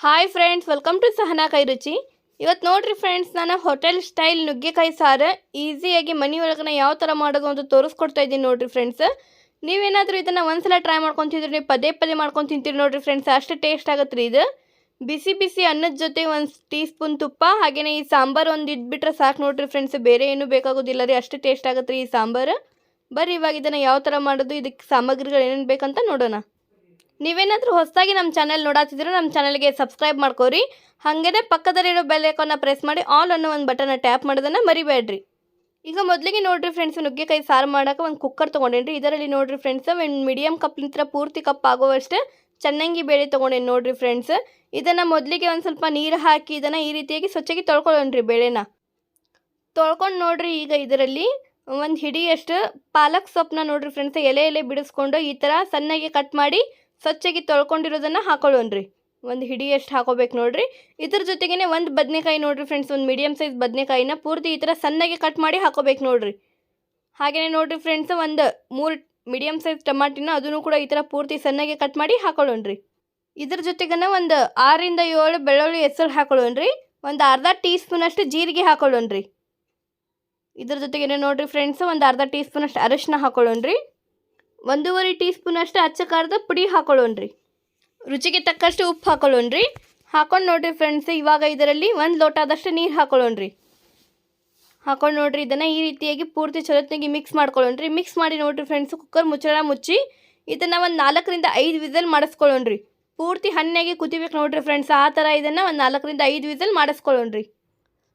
Hi friends welcome to Sahana ಕೈ ರುಚಿ ಇವತ್ತು ನೋಡ್ರಿ ಫ್ರೆಂಡ್ಸ್ ನಾನು ಹೋಟೆಲ್ ಸ್ಟೈಲ್ ನುಗ್ಗೆಕಾಯಿ ಸಾರು ಈಸಿಯಾಗಿ ಮನೆ ಒಳಗನೆ ಯಾವ ಥರ ಮಾಡೋದು ಅಂತ ತೋರಿಸ್ಕೊಡ್ತಾ ಇದ್ದೀನಿ ನೋಡ್ರಿ ಫ್ರೆಂಡ್ಸ್ ನೀವೇನಾದರೂ ಇದನ್ನು ಒಂದ್ಸಲ ಟ್ರೈ ಮಾಡ್ಕೊಂಡು ನೀವು ಪದೇ ಪದೇ ಮಾಡ್ಕೊಂಡು ತಿಂತೀರಿ ನೋಡ್ರಿ ಫ್ರೆಂಡ್ಸ್ ಅಷ್ಟು ಟೇಸ್ಟ್ ಆಗುತ್ತೆ ರೀ ಇದು. ಬಿಸಿ ಬಿಸಿ ಅನ್ನದ ಜೊತೆ ಒಂದು ಟೀ ಸ್ಪೂನ್ ತುಪ್ಪ ಹಾಗೆಯೇ ಈ ಸಾಂಬಾರು ಒಂದು ಇದ್ಬಿಟ್ರೆ ಸಾಕು ನೋಡ್ರಿ ಫ್ರೆಂಡ್ಸ್ ಬೇರೆ ಏನೂ ಬೇಕಾಗೋದಿಲ್ಲ ರೀ, ಅಷ್ಟು ಟೇಸ್ಟ್ ಆಗುತ್ತೆ ರೀ ಈ ಸಾಂಬಾರು. ಬರ್ರಿ ಇವಾಗ ಇದನ್ನು ಯಾವ ಥರ ಮಾಡೋದು ಇದಕ್ಕೆ ಸಾಮಗ್ರಿಗಳು ಏನೇನು ಬೇಕಂತ ನೋಡೋಣ. ನೀವೇನಾದರೂ ಹೊಸದಾಗಿ ನಮ್ಮ ಚಾನಲ್ ನೋಡಾತಿದ್ರೆ ನಮ್ಮ ಚಾನಲ್ಗೆ ಸಬ್ಸ್ಕ್ರೈಬ್ ಮಾಡ್ಕೋರಿ. ಹಾಗೇನೆ ಪಕ್ಕದಲ್ಲಿರೋ ಬೆಲ್ ಐಕಾನ್ನ ಪ್ರೆಸ್ ಮಾಡಿ ಆಲ್ ಅನ್ನೋ ಒಂದು ಬಟನ್ನ ಟ್ಯಾಪ್ ಮಾಡೋದನ್ನು ಮರಿಬೇಡ್ರಿ. ಈಗ ಮೊದಲಿಗೆ ನೋಡಿರಿ ಫ್ರೆಂಡ್ಸ್ ನುಗ್ಗೆಕಾಯಿ ಸಾರು ಮಾಡೋಕೆ ಒಂದು ಕುಕ್ಕರ್ ತೊಗೊಂಡೇನ್ರಿ. ಇದರಲ್ಲಿ ನೋಡಿರಿ ಫ್ರೆಂಡ್ಸ್ ಒಂದು ಮೀಡಿಯಮ್ ನಿಂತರ ಪೂರ್ತಿ ಕಪ್ ಆಗುವಷ್ಟು ಚೆನ್ನಾಗಿ ಬೇಳೆ ತೊಗೊಂಡೇನಿ ನೋಡಿರಿ ಫ್ರೆಂಡ್ಸ್ ಇದನ್ನು ಮೊದಲಿಗೆ ಒಂದು ಸ್ವಲ್ಪ ನೀರು ಹಾಕಿ ಇದನ್ನು ಈ ರೀತಿಯಾಗಿ ಸ್ವಚ್ಛಗೆ ತೊಳ್ಕೊಳ್ಳೋಣ್ರಿ ಬೇಳೆನ. ತೊಳ್ಕೊಂಡು ನೋಡಿರಿ ಈಗ ಇದರಲ್ಲಿ ಒಂದು ಹಿಡಿಯಷ್ಟು ಪಾಲಕ್ ಸೊಪ್ಪನ್ನ ನೋಡಿರಿ ಫ್ರೆಂಡ್ಸ್ ಎಲೆ ಎಲೆ ಬಿಡಿಸ್ಕೊಂಡು ಈ ಥರ ಸಣ್ಣಗೆ ಕಟ್ ಮಾಡಿ ಸ್ವಚ್ಛಗೆ ತೊಳ್ಕೊಂಡಿರೋದನ್ನು ಹಾಕೊಳ್ಳೋಣ್ರಿ. ಒಂದು ಹಿಡಿ ಎಷ್ಟು ಹಾಕೋಬೇಕು ನೋಡ್ರಿ. ಇದ್ರ ಜೊತೆಗೇ ಒಂದು ಬದನೆಕಾಯಿ ನೋಡ್ರಿ ಫ್ರೆಂಡ್ಸ್ ಒಂದು ಮೀಡಿಯಮ್ ಸೈಜ್ ಬದನೆಕಾಯಿನ ಪೂರ್ತಿ ಈ ಥರ ಸಣ್ಣಗೆ ಕಟ್ ಮಾಡಿ ಹಾಕೋಬೇಕು ನೋಡ್ರಿ. ಹಾಗೆಯೇ ನೋಡ್ರಿ ಫ್ರೆಂಡ್ಸ್ ಒಂದು ಮೂರು ಮೀಡಿಯಮ್ ಸೈಜ್ ಟಮಾಟಿನ ಅದನ್ನು ಕೂಡ ಈ ಥರ ಪೂರ್ತಿ ಸಣ್ಣಗೆ ಕಟ್ ಮಾಡಿ ಹಾಕೊಳ್ಳೋಣ್ರಿ. ಇದ್ರ ಜೊತೆಗನ ಒಂದು ಆರರಿಂದ ಏಳು ಬೆಳ್ಳುಳ್ಳಿ ಹೆಸರು ಹಾಕೊಳ್ಳೋಣ್ರಿ. ಒಂದು ಅರ್ಧ ಟೀ ಸ್ಪೂನಷ್ಟು ಜೀರಿಗೆ ಹಾಕೊಳ್ಳೋಣ್ರಿ. ಇದ್ರ ಜೊತೆಗೇನೆ ನೋಡ್ರಿ ಫ್ರೆಂಡ್ಸ್ ಒಂದು ಅರ್ಧ ಟೀ ಸ್ಪೂನಷ್ಟು ಅರಿಶಿನ ಹಾಕೊಳ್ಳೋಣ್ರಿ. ಒಂದೂವರೆ ಟೀ ಸ್ಪೂನಷ್ಟು ಅಚ್ಚ ಖಾರದ ಪುಡಿ ಹಾಕೊಳ್ಳೋಣ್ರಿ. ರುಚಿಗೆ ತಕ್ಕಷ್ಟು ಉಪ್ಪು ಹಾಕೊಳ್ಳೋಣ್ರಿ. ಹಾಕೊಂಡು ನೋಡಿರಿ ಫ್ರೆಂಡ್ಸ್ ಇವಾಗ ಇದರಲ್ಲಿ ಒಂದು ಲೋಟದಷ್ಟು ನೀರು ಹಾಕೊಳ್ಳೋಣ್ರಿ. ಹಾಕೊಂಡು ನೋಡಿರಿ ಇದನ್ನು ಈ ರೀತಿಯಾಗಿ ಪೂರ್ತಿ ಚಲೋತ್ನಾಗಿ ಮಿಕ್ಸ್ ಮಾಡ್ಕೊಳ್ಳೋಣ್ರಿ. ಮಿಕ್ಸ್ ಮಾಡಿ ನೋಡಿರಿ ಫ್ರೆಂಡ್ಸ್ ಕುಕ್ಕರ್ ಮುಚ್ಚಳ ಮುಚ್ಚಿ ಇದನ್ನು ಒಂದು ನಾಲ್ಕರಿಂದ ಐದು ವಿಸಲ್ ಮಾಡಿಸ್ಕೊಳ್ಳೋಣ್ರಿ. ಪೂರ್ತಿ ಹಣ್ಣಾಗಿ ಕುದಿಬೇಕು ನೋಡಿರಿ ಫ್ರೆಂಡ್ಸ್ ಆ ಥರ ಇದನ್ನು ಒಂದು ನಾಲ್ಕರಿಂದ ಐದು ವಿಸಲ್ ಮಾಡಿಸ್ಕೊಳ್ಳೋಣ್ರಿ.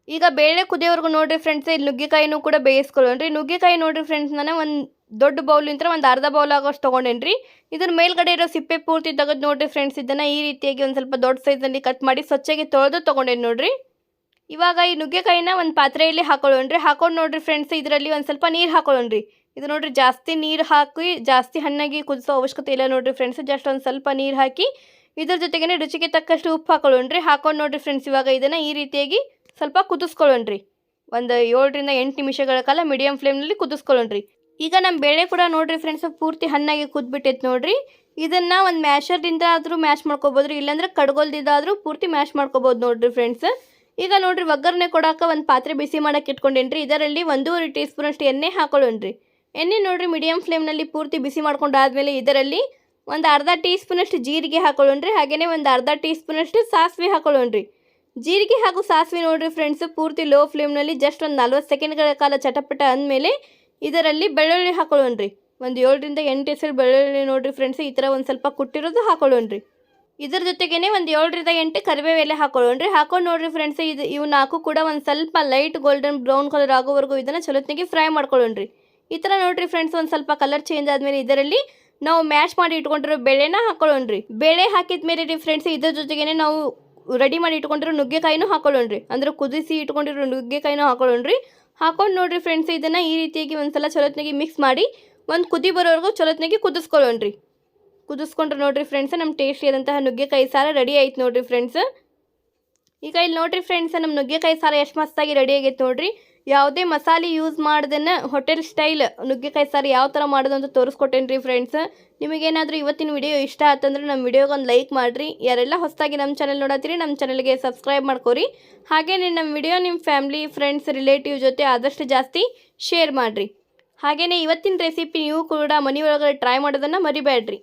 ಈಗ ಬೇಳೆ ಕುದಿಯೋವರೆಗೂ ನೋಡ್ರಿ ಫ್ರೆಂಡ್ಸ್ ಇಲ್ಲಿ ನುಗ್ಗೆಕಾಯಿನೂ ಕೂಡ ಬೇಯಿಸ್ಕೊಳ್ಳೋಣ್ರಿ. ನುಗ್ಗೆಕಾಯಿ ನೋಡ್ರಿ ಫ್ರೆಂಡ್ಸ್ ನಾನು ಒಂದು ದೊಡ್ಡ ಬೌಲಿಂತ್ರ ಒಂದು ಅರ್ಧ ಬೌಲ್ ಆಗೋಷ್ಟು ತೊಗೊಂಡೇನ್ರಿ. ಇದ್ರ ಮೇಲ್ಗಡೆ ಇರೋ ಸಿಪ್ಪೆ ಪೂರ್ತಿ ತೆಗೆದು ನೋಡ್ರಿ ಫ್ರೆಂಡ್ಸ್ ಇದನ್ನು ಈ ರೀತಿಯಾಗಿ ಒಂದು ಸ್ವಲ್ಪ ದೊಡ್ಡ ಸೈಜಲ್ಲಿ ಕಟ್ ಮಾಡಿ ಸ್ವಚ್ಛಗೆ ತೊಳೆದು ತೊಗೊಂಡೇನು ನೋಡ್ರಿ. ಇವಾಗ ಈ ನುಗ್ಗೆಕಾಯಿನ ಒಂದು ಪಾತ್ರೆಯಲ್ಲಿ ಹಾಕೊಳ್ಳೋಣ್ರಿ. ಹಾಕೊಂಡು ನೋಡ್ರಿ ಫ್ರೆಂಡ್ಸ್ ಇದರಲ್ಲಿ ಒಂದು ಸ್ವಲ್ಪ ನೀರು ಹಾಕೊಳ್ಳೋಣ್ರಿ. ಇದು ನೋಡ್ರಿ ಜಾಸ್ತಿ ನೀರು ಹಾಕಿ, ಜಾಸ್ತಿ ಹಣ್ಣಾಗಿ ಕುದಿಸೋ ಅವಶ್ಯಕತೆ ಇಲ್ಲ ನೋಡ್ರಿ ಫ್ರೆಂಡ್ಸ್ ಜಸ್ಟ್ ಒಂದು ಸ್ವಲ್ಪ ನೀರು ಹಾಕಿ ಇದ್ರ ಜೊತೆಗೇ ರುಚಿಗೆ ತಕ್ಕಷ್ಟು ಉಪ್ಪು ಹಾಕೊಳ್ಳೋಣ್ರಿ. ಹಾಕೊಂಡು ನೋಡ್ರಿ ಫ್ರೆಂಡ್ಸ್ ಇವಾಗ ಇದನ್ನು ಈ ರೀತಿಯಾಗಿ ಸ್ವಲ್ಪ ಕುದಿಸ್ಕೊಳ್ಳೋಣ್ರಿ. ಒಂದು ಏಳರಿಂದ ಎಂಟು ನಿಮಿಷಗಳ ಕಾಲ ಮೀಡಿಯಮ್ ಫ್ಲೇಮ್ನಲ್ಲಿ ಕುದಿಸ್ಕೊಳ್ಳೋಣ್ರಿ. ಈಗ ನಮ್ಮ ಬೇಳೆ ಕೂಡ ನೋಡ್ರಿ ಫ್ರೆಂಡ್ಸ್ ಪೂರ್ತಿ ಹಣ್ಣಾಗಿ ಕುದ್ಬಿಟ್ಟೈತೆ ನೋಡ್ರಿ. ಇದನ್ನು ಒಂದು ಮ್ಯಾಶರ್ದಿಂದ ಆದರೂ ಮ್ಯಾಶ್ ಮಾಡ್ಕೋಬೋದು ರೀ ಇಲ್ಲಾಂದ್ರೆ ಕಡ್ಗೋಲ್ದಿಂದ ಆದರೂ ಪೂರ್ತಿ ಮ್ಯಾಶ್ ಮಾಡ್ಕೋಬೋದು ನೋಡ್ರಿ ಫ್ರೆಂಡ್ಸ್ ಈಗ ನೋಡ್ರಿ ಒಗ್ಗರಣೆ ಕೊಡೋಕೆ ಒಂದು ಪಾತ್ರೆ ಬಿಸಿ ಮಾಡೋಕ್ಕೆ ಇಟ್ಕೊಂಡೇನ್ರಿ. ಇದರಲ್ಲಿ ಒಂದೂವರೆ ಟೀ ಸ್ಪೂನಷ್ಟು ಎಣ್ಣೆ ಹಾಕೊಳ್ಳೋಣ್ರಿ. ಎಣ್ಣೆ ನೋಡ್ರಿ ಮೀಡಿಯಮ್ ಫ್ಲೇಮ್ನಲ್ಲಿ ಪೂರ್ತಿ ಬಿಸಿ ಮಾಡ್ಕೊಂಡಾದ್ಮೇಲೆ ಇದರಲ್ಲಿ ಒಂದು ಅರ್ಧ ಟೀ ಸ್ಪೂನಷ್ಟು ಜೀರಿಗೆ ಹಾಕೊಳ್ಳೋಣ್ರಿ. ಹಾಗೆಯೇ ಒಂದು ಅರ್ಧ ಟೀ ಸ್ಪೂನಷ್ಟು ಸಾಸಿವೆ ಹಾಕೊಳ್ಳೋಣ್ರಿ. ಜೀರಿಗೆ ಹಾಗೂ ಸಾಸಿವೆ ನೋಡ್ರಿ ಫ್ರೆಂಡ್ಸ್ ಪೂರ್ತಿ ಲೋ ಫ್ಲೇಮ್ನಲ್ಲಿ ಜಸ್ಟ್ ಒಂದು ನಲ್ವತ್ತು ಸೆಕೆಂಡ್ಗಳ ಕಾಲ ಚಟಪಟ ಅಂದಮೇಲೆ ಇದರಲ್ಲಿ ಬೆಳ್ಳುಳ್ಳಿ ಹಾಕೊಳ್ಳೋಣ್ರಿ. ಒಂದು ಏಳರಿಂದ ಎಂಟು ಹೆಸರು ಬೆಳ್ಳುಳ್ಳಿ ನೋಡ್ರಿ ಫ್ರೆಂಡ್ಸ್ ಈ ಥರ ಒಂದು ಸ್ವಲ್ಪ ಕುಟ್ಟಿರೋದು ಹಾಕೊಳ್ಳೋಣ್ರಿ. ಇದರ ಜೊತೆಗೇ ಒಂದು ಏಳರಿಂದ ಎಂಟು ಕರಿಬೇವು ಎಲೆ ಹಾಕೊಳ್ಳೋಣ್ರಿ. ಹಾಕೊಂಡು ನೋಡ್ರಿ ಫ್ರೆಂಡ್ಸ್ ಇದು ಇವು ನಾಲ್ಕು ಕೂಡ ಒಂದು ಸ್ವಲ್ಪ ಲೈಟ್ ಗೋಲ್ಡನ್ ಬ್ರೌನ್ ಕಲರ್ ಆಗೋವರೆಗೂ ಇದನ್ನು ಚಲೋತ್ನಾಗಿ ಫ್ರೈ ಮಾಡ್ಕೊಳ್ಳೋಣ್ರಿ. ಈ ಥರ ನೋಡ್ರಿ ಫ್ರೆಂಡ್ಸ್ ಒಂದು ಸ್ವಲ್ಪ ಕಲರ್ ಚೇಂಜ್ ಆದಮೇಲೆ ಇದರಲ್ಲಿ ನಾವು ಮ್ಯಾಶ್ ಮಾಡಿ ಇಟ್ಕೊಂಡಿರೋ ಬೆಳೆನ ಹಾಕೊಳ್ಳೋಣ್ರಿ. ಬೇಳೆ ಹಾಕಿದ ಮೇಲೆ ರೀ ಫ್ರೆಂಡ್ಸ್ ಇದ್ರ ಜೊತೆಗೇ ನಾವು ರೆಡಿ ಮಾಡಿ ಇಟ್ಕೊಂಡಿರೋ ನುಗ್ಗೆಕಾಯಿನೂ ಹಾಕೊಳ್ಳೋಣ್ರಿ. ಅಂದ್ರೆ ಕುದಿಸಿ ಇಟ್ಕೊಂಡಿರೋ ನುಗ್ಗೆಕಾಯಿನೂ ಹಾಕೊಳ್ಳೋಣ್ರಿ. ಹಾಕೊಂಡು ನೋಡ್ರಿ ಫ್ರೆಂಡ್ಸ್ ಇದನ್ನು ಈ ರೀತಿಯಾಗಿ ಒಂದ್ಸಲ ಚಲೋತ್ನಾಗಿ ಮಿಕ್ಸ್ ಮಾಡಿ ಒಂದು ಕುದಿ ಬರೋವರೆಗೂ ಚಲೋತ್ನಾಗಿ ಕುದಿಸ್ಕೊಳ್ಳೋಣ್ರಿ. ಕುದಿಸ್ಕೊಂಡ್ರೆ ನೋಡಿರಿ ಫ್ರೆಂಡ್ಸ್ ನಮ್ಮ ಟೇಸ್ಟಿ ಆದಂತಹ ನುಗ್ಗೆಕಾಯಿ ಸಾರ ರೆಡಿ ಆಯ್ತು ನೋಡಿರಿ ಫ್ರೆಂಡ್ಸ್ ಈಗ ಇಲ್ಲಿ ನೋಡಿರಿ ಫ್ರೆಂಡ್ಸ್ ನಮ್ಮ ನುಗ್ಗೆಕಾಯಿ ಸಾರ ಎಷ್ಟು ಮಸ್ತಾಗಿ ರೆಡಿ ಆಗೈತೆ ನೋಡ್ರಿ. ಯಾವುದೇ ಮಸಾಲೆ ಯೂಸ್ ಮಾಡ್ದನ್ನ ಹೋಟೆಲ್ ಸ್ಟೈಲ್ ನುಗ್ಗೆಕಾಯಿ ಸಾರು ಯಾವ ಥರ ಮಾಡೋದು ಅಂತ ತೋರಿಸ್ಕೊಟ್ಟೇನಿ ರೀ ಫ್ರೆಂಡ್ಸ್ ನಿಮಗೇನಾದರೂ ಇವತ್ತಿನ ವಿಡಿಯೋ ಇಷ್ಟ ಆತಂದ್ರೆ ನಮ್ಮ ವಿಡಿಯೋಗೆ ಒಂದು ಲೈಕ್ ಮಾಡಿರಿ. ಯಾರೆಲ್ಲ ಹೊಸದಾಗಿ ನಮ್ಮ ಚಾನಲ್ ನೋಡತ್ತೀರಿ, ನಮ್ಮ ಚಾನಲ್ಗೆ ಸಬ್ಸ್ಕ್ರೈಬ್ ಮಾಡ್ಕೊರಿ. ಹಾಗೆಯೇ ನಮ್ಮ ವಿಡಿಯೋ ನಿಮ್ಮ ಫ್ಯಾಮ್ಲಿ ಫ್ರೆಂಡ್ಸ್ ರಿಲೇಟಿವ್ ಜೊತೆ ಆದಷ್ಟು ಜಾಸ್ತಿ ಶೇರ್ ಮಾಡಿರಿ. ಹಾಗೆಯೇ ಇವತ್ತಿನ ರೆಸಿಪಿ ನೀವು ಕೂಡ ಮನೆಯೊಳಗಡೆ ಟ್ರೈ ಮಾಡೋದನ್ನು ಮರಿಬೇಡ್ರಿ